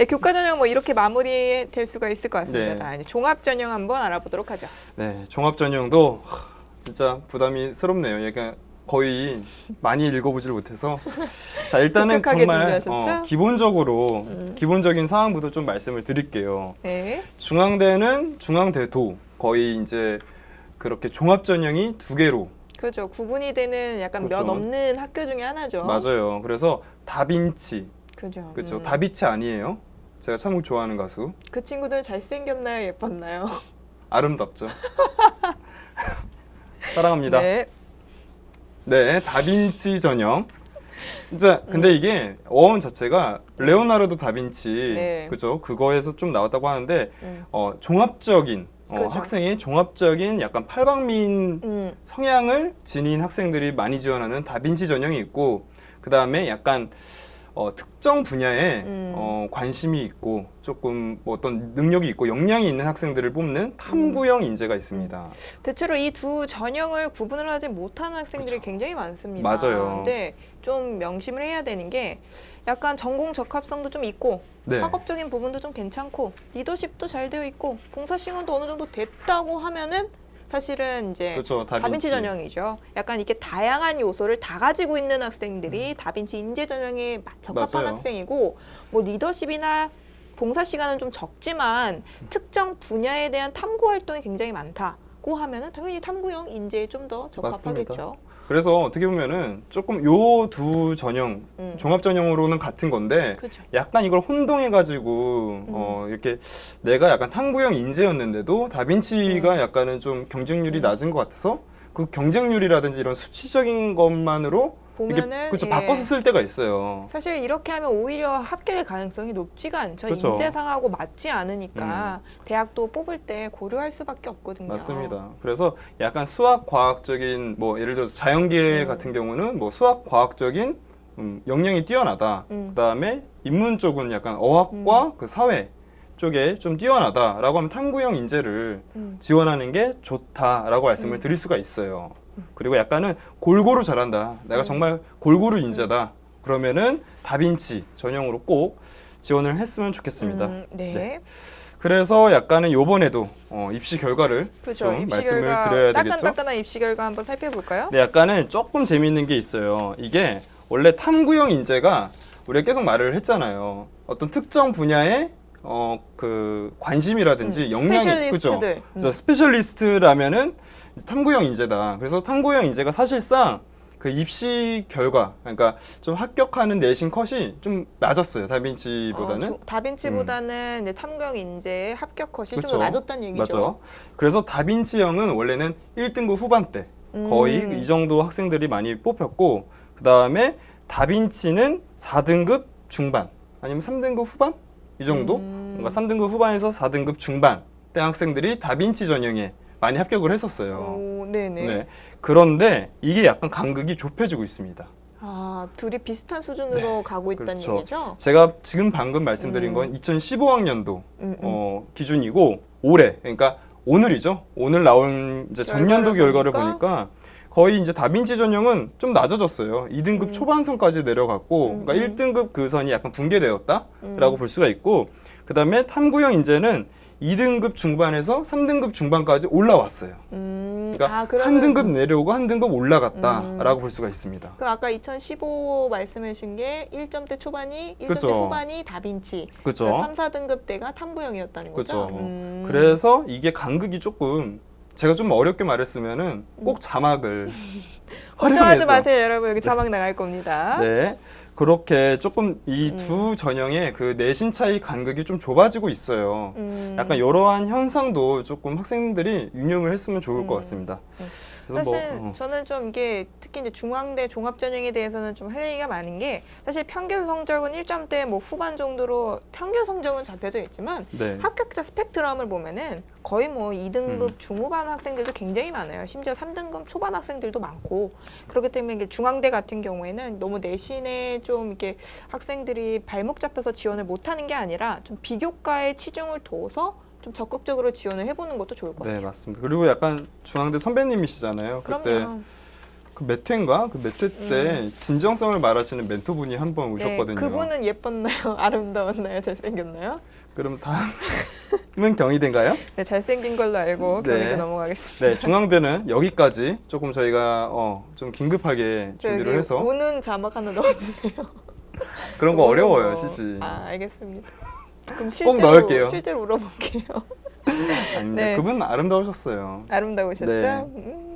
네, 교과 전형 뭐 이렇게 마무리될 수가 있을 것 같습니다. 네. 종합 전형 한번 알아보도록 하죠. 네, 종합 전형도 하, 진짜 부담이 스럽네요. 얘가 거의 많이 읽어보질 못해서 자 일단은 정말? 어, 기본적으로 음. 기본적인 사항부터 좀 말씀을 드릴게요. 네. 중앙대는 중앙대도 거의 이제 그렇게 종합 전형이 두 개로 그렇죠. 구분이 되는 약간 몇 그렇죠. 없는 학교 중에 하나죠. 맞아요. 그래서 다빈치 그죠. 그렇죠. 음. 다비치 아니에요. 제가 참 좋아하는 가수 그 친구들 잘생겼나요? 예뻤나요? 아름답죠. 사랑합니다. 네. 네, 다빈치 전형. 진짜 근데 음. 이게 어원 자체가 레오나르도 다빈치 네. 그죠? 그거에서 좀 나왔다고 하는데 음. 어, 종합적인 어, 그죠. 학생의 종합적인 약간 팔방미인 음. 성향을 지닌 학생들이 많이 지원하는 다빈치 전형이 있고 그 다음에 약간 어, 특정 분야에 음. 어, 관심이 있고 조금 뭐 어떤 능력이 있고 역량이 있는 학생들을 뽑는 탐구형 인재가 있습니다. 대체로 이 두 전형을 구분을 하지 못하는 학생들이 굉장히 많습니다. 맞아요. 근데 좀 명심을 해야 되는 게 약간 전공 적합성도 좀 있고 네. 학업적인 부분도 좀 괜찮고 리더십도 잘 되어 있고 봉사 시간도 어느 정도 됐다고 하면은 사실은 이제 그렇죠. 다빈치, 다빈치 전형이죠. 약간 이렇게 다양한 요소를 다 가지고 있는 학생들이 다빈치 인재 전형에 마- 적합한 맞아요. 학생이고 뭐 리더십이나 봉사 시간은 좀 적지만 특정 분야에 대한 탐구 활동이 굉장히 많다고 하면은 당연히 탐구형 인재에 좀 더 적합하겠죠. 그래서 어떻게 보면은 조금 요 두 전형 음. 종합 전형으로는 같은 건데 그렇죠. 약간 이걸 혼동해 가지고 어 이렇게 내가 약간 탐구형 인재였는데도 다빈치가 음. 약간은 좀 경쟁률이 음. 낮은 것 같아서 그 경쟁률이라든지 이런 수치적인 것만으로 보면은 그렇죠 예. 바꿔서 쓸 때가 있어요. 사실 이렇게 하면 오히려 합격의 가능성이 높지가 않죠. 그쵸. 음. 인재상하고 맞지 않으니까 대학도 뽑을 때 고려할 수밖에 없거든요. 맞습니다. 그래서 약간 수학 과학적인 뭐 예를 들어서 자연계 음. 같은 경우는 뭐 수학 과학적인 음, 역량이 뛰어나다. 음. 그다음에 인문 쪽은 약간 어학과 그 사회 쪽에 좀 뛰어나다라고 하면 탐구형 인재를 음. 지원하는 게 좋다라고 말씀을 음. 드릴 수가 있어요. 그리고 약간은 골고루 잘한다. 내가 음. 정말 골고루 인재다. 그러면은 다빈치 전형으로 꼭 지원을 했으면 좋겠습니다. 음, 네. 네. 그래서 약간은 요번에도 어, 입시 결과를 그렇죠. 좀 입시 말씀을 결과 드려야 되겠죠. 따끈따끈한 입시 결과 한번 살펴볼까요? 네, 약간은 조금 재미있는 게 있어요. 이게 원래 탐구형 인재가 우리가 계속 말을 했잖아요. 어떤 특정 분야에 어 그 관심이라든지 음, 역량이 그죠. 스페셜리스트들. 그래서 음. 스페셜리스트라면은 탐구형 인재다. 그래서 탐구형 인재가 사실상 그 입시 결과 그러니까 좀 합격하는 내신 컷이 좀 낮았어요. 다빈치보다는. 어, 조- 다빈치보다는 이제 탐구형 인재의 합격 컷이 그쵸. 좀더 낮았다는 얘기죠. 맞죠. 그래서 다빈치형은 원래는 1등급 후반대 거의 음. 이 정도 학생들이 많이 뽑혔고 그 다음에 다빈치는 4등급 중반 아니면 3등급 후반 이 정도 음. 뭔가 3등급 후반에서 4등급 중반 때 학생들이 다빈치 전형에 많이 합격을 했었어요. 오, 네네. 네. 그런데 이게 약간 간극이 좁혀지고 있습니다. 아, 둘이 비슷한 수준으로 가고 있다는 그렇죠. 얘기죠? 제가 지금 방금 말씀드린 음. 건 2015학년도 음, 음. 어, 기준이고 올해 그러니까 오늘이죠. 오늘 나온 이제 전년도 결과를 결과를 보니까? 거의 이제 다빈치 전형은 좀 낮아졌어요. 2등급 음. 초반선까지 내려갔고 음, 그러니까 음. 1등급 그 선이 약간 붕괴되었다라고 음. 볼 수가 있고 그 다음에 탐구형 인재는 2등급 중반에서 3등급 중반까지 올라왔어요. 음, 그러니까 아, 한 등급 내려오고 한 등급 올라갔다라고 음. 볼 수가 있습니다. 그 아까 2015 말씀해 주신 게 1점대 초반이 1점대 그쵸. 후반이 다빈치 그렇죠. 그러니까 3, 4등급 대가 탐구형이었다는 거죠. 그쵸. 음. 그래서 이게 간극이 조금 제가 좀 어렵게 말했으면은 꼭 자막을 걱정하지 활용해서 마세요, 여러분. 여기 자막 나갈 겁니다. 네. 그렇게 조금 이 음. 두 전형의 그 내신 차이 간극이 좀 좁아지고 있어요. 음. 약간 이러한 현상도 조금 학생들이 유념을 했으면 좋을 것 음. 같습니다. 음. 그래서 사실 뭐 어, 저는 좀 이게 특히 이제 중앙대 종합 전형에 대해서는 좀 할 얘기가 많은 게 사실 평균 성적은 1점대 뭐 후반 정도로 평균 성적은 잡혀져 있지만 네. 합격자 스펙트럼을 보면은 거의 뭐 2등급 음. 중후반 학생들도 굉장히 많아요. 심지어 3등급 초반 학생들도 많고 그렇기 때문에 이게 중앙대 같은 경우에는 너무 내신에 좀 이렇게 학생들이 발목 잡혀서 지원을 못하는 게 아니라 좀 비교과에 치중을 둬서 좀 적극적으로 지원을 해보는 것도 좋을 것 네, 같아요. 맞습니다. 그리고 약간 중앙대 선배님이시잖아요. 그때 그럼요. 그몇 회인가? 그몇회때 진정성을 말하시는 멘토분이 한번 네, 오셨거든요. 그분은 예뻤나요? 아름다웠나요? 잘생겼나요? 그럼 다음은 경희대인가요? 네, 잘생긴 걸로 알고 네. 경희대 넘어가겠습니다. 네, 중앙대는 여기까지 조금 저희가 어, 좀 긴급하게 준비를 해서 우는 자막 하나 넣어주세요. 그런 거 우는 어려워요, 거. 실제. 아, 알겠습니다. 그럼 꼭 실제로 넣을게요. 실제로 울어볼게요. 아닌데 네. 그분 아름다우셨어요. 아름다우셨죠? 네. 음,